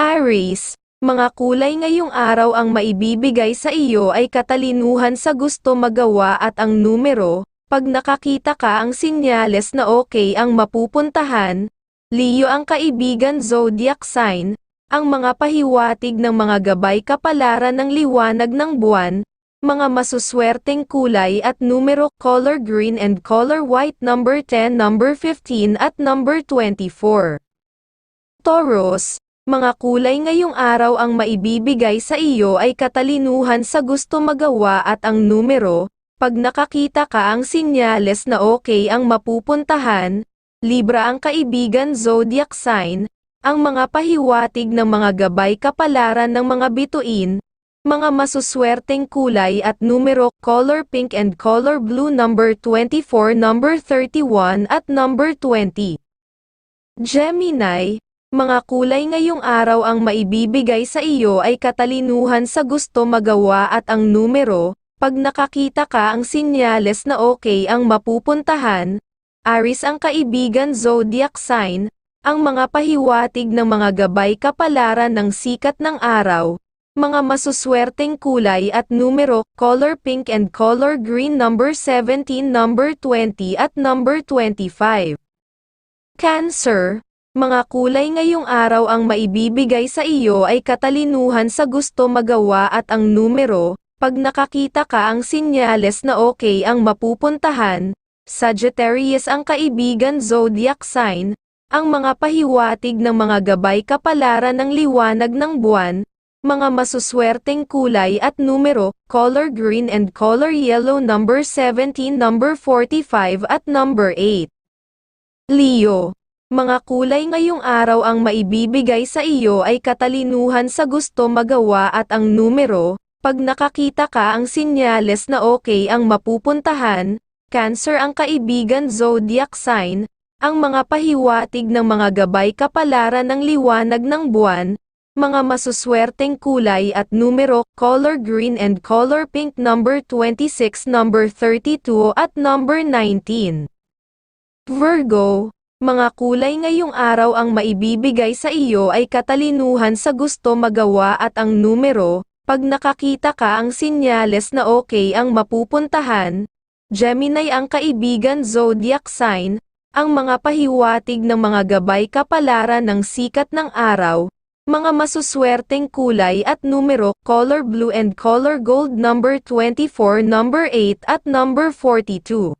Aries, mga kulay ngayong araw ang maibibigay sa iyo ay katalinuhan sa gusto magawa at ang numero, pag nakakita ka ang sinyales na okay ang mapupuntahan, Leo ang kaibigan zodiac sign, ang mga pahiwatig ng mga gabay kapalaran ng liwanag ng buwan, mga masuswerteng kulay at numero color green and color white number 10, number 15 at number 24. Taurus, mga kulay ngayong araw ang maibibigay sa iyo ay katalinuhan sa gusto magawa at ang numero, pag nakakita ka ang sinyales na okay ang mapupuntahan, Libra ang kaibigan zodiac sign, ang mga pahiwatig ng mga gabay kapalaran ng mga bituin, mga masuswerteng kulay at numero color pink and color blue number 24, number 31 at number 20. Gemini, mga kulay ngayong araw ang maibibigay sa iyo ay katalinuhan sa gusto magawa at ang numero, pag nakakita ka ang sinyales na okay ang mapupuntahan, Aris ang kaibigan zodiac sign, ang mga pahiwatig ng mga gabay kapalaran ng sikat ng araw, mga masuswerteng kulay at numero, color pink and color green number 17, number 20 at number 25. Cancer, mga kulay ngayong araw ang maibibigay sa iyo ay katalinuhan sa gusto magawa at ang numero, pag nakakita ka ang sinyales na okay ang mapupuntahan, Sagittarius ang kaibigan zodiac sign, ang mga pahiwatig ng mga gabay kapalaran ng liwanag ng buwan, mga masuswerteng kulay at numero, color green and color yellow number 17, number 45 at number 8. Leo, mga kulay ngayong araw ang maibibigay sa iyo ay katalinuhan sa gusto magawa at ang numero, pag nakakita ka ang sinyales na okay ang mapupuntahan, Cancer ang kaibigan zodiac sign, ang mga pahiwatig ng mga gabay kapalaran ng liwanag ng buwan, mga masuswerteng kulay at numero, color green and color pink number 26, number 32 at number 19. Virgo, mga kulay ngayong araw ang maibibigay sa iyo ay katalinuhan sa gusto magawa at ang numero, pag nakakita ka ang sinyales na okay ang mapupuntahan, Gemini ang kaibigan zodiac sign, ang mga pahiwatig ng mga gabay kapalaran ng sikat ng araw, mga masuswerteng kulay at numero, color blue and color gold number 24, number 8 at number 42.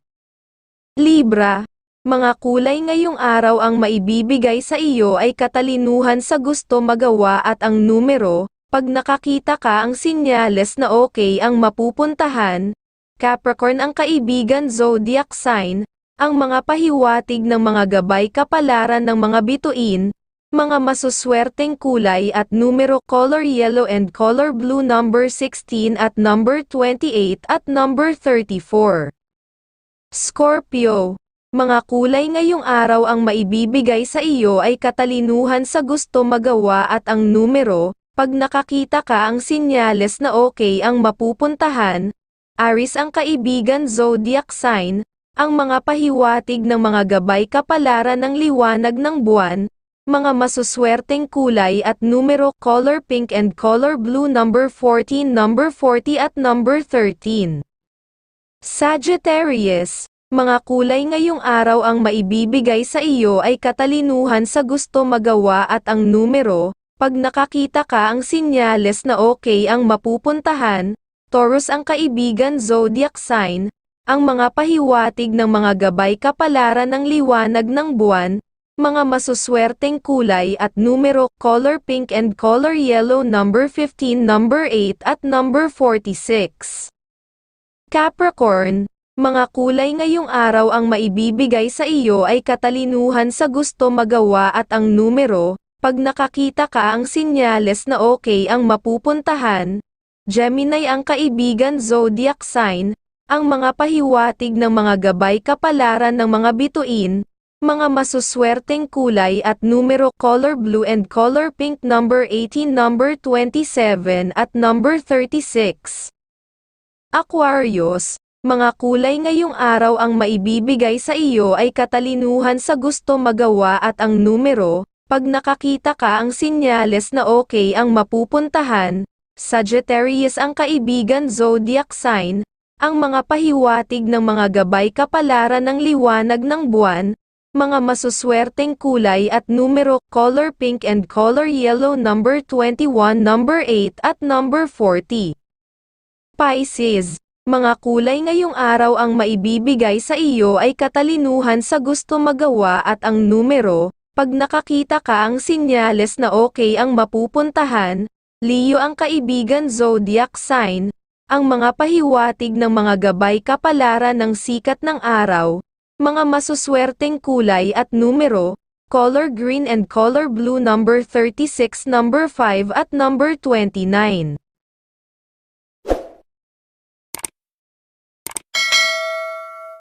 Libra, mga kulay ngayong araw ang maibibigay sa iyo ay katalinuhan sa gusto magawa at ang numero, pag nakakita ka ang sinyales na okay ang mapupuntahan, Capricorn ang kaibigan zodiac sign, ang mga pahiwatig ng mga gabay kapalaran ng mga bituin, mga masuswerteng kulay at numero color yellow and color blue number 16 at number 28 at number 34. Scorpio, mga kulay ngayong araw ang maibibigay sa iyo ay katalinuhan sa gusto magawa at ang numero, pag nakakita ka ang sinyales na okay ang mapupuntahan, Aris ang kaibigan zodiac sign, ang mga pahiwatig ng mga gabay kapalaran ng liwanag ng buwan, mga masuswerteng kulay at numero color pink and color blue number 14, number 40 at number 13. Sagittarius, mga kulay ngayong araw ang maibibigay sa iyo ay katalinuhan sa gusto magawa at ang numero, pag nakakita ka ang sinyales na okay ang mapupuntahan, Taurus ang kaibigan zodiac sign, ang mga pahiwatig ng mga gabay kapalaran ng liwanag ng buwan, mga masuswerteng kulay at numero, color pink and color yellow number 15, number 8 at number 46. Capricorn, mga kulay ngayong araw ang maibibigay sa iyo ay katalinuhan sa gusto magawa at ang numero, pag nakakita ka ang sinyales na okay ang mapupuntahan, Gemini ang kaibigan zodiac sign, ang mga pahiwatig ng mga gabay kapalaran ng mga bituin, mga masuswerteng kulay at numero color blue and color pink number 18 number 27 at number 36. Aquarius, mga kulay ngayong araw ang maibibigay sa iyo ay katalinuhan sa gusto magawa at ang numero, Pag nakakita ka ang sinyales na okay ang mapupuntahan, Sagittarius ang kaibigan zodiac sign, ang mga pahiwatig ng mga gabay kapalaran ng liwanag ng buwan, mga masuswerteng kulay at numero, color pink and color yellow number 21, number 8 at number 40. Pisces, mga kulay ngayong araw ang maibibigay sa iyo ay katalinuhan sa gusto magawa at ang numero, pag nakakita ka ang sinyales na okay ang mapupuntahan, Leo ang kaibigan zodiac sign, ang mga pahiwatig ng mga gabay kapalaran ng sikat ng araw, mga masuswerteng kulay at numero, color green and color blue number 36 number 5 at number 29.